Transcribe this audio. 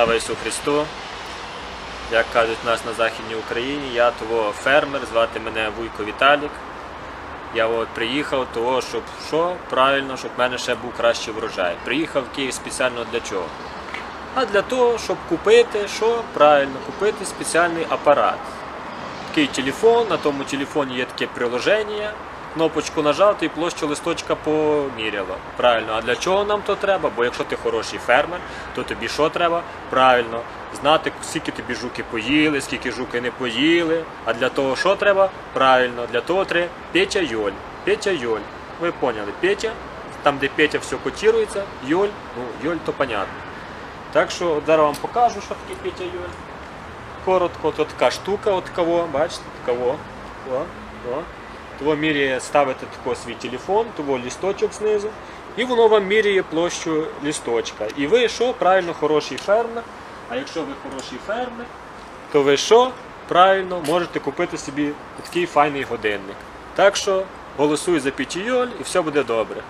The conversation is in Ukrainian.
Слава Ісу Христу! Як кажуть нас на Західній Україні, я того фермер, звати мене Вуйко Віталік. Я от приїхав того, щоб що? Правильно, щоб в мене ще був кращий врожай. Приїхав в Київ спеціально для чого? А для того, щоб купити, що правильно, купити спеціальний апарат. Такий телефон, на тому телефоні є таке приложення, кнопочку нажав і площу листочка поміряло. Правильно, а для чого нам то треба? Бо якщо ти хороший фермер, то тобі що треба? Правильно, знати, скільки тобі жуки поїли, скільки жуки не поїли. А для того що треба? Правильно, для того треба Петя Йоль. Петя Йоль. Ви поняли, Петя, там де Петя все котирується, Йоль, ну Йоль то понятно. Так що зараз вам покажу, що таке Петя Йоль. Коротко, то така штука, от кого, бачите, кого. О, о. Того міряє ставите тако свій телефон, того лісточок знизу, і воно вам міряє площу лісточка. І ви що, правильно, хороший фермер. А якщо ви хороший фермер, то ви що, правильно, можете купити собі такий файний годинник. Так що голосуй за Пітійоль і все буде добре.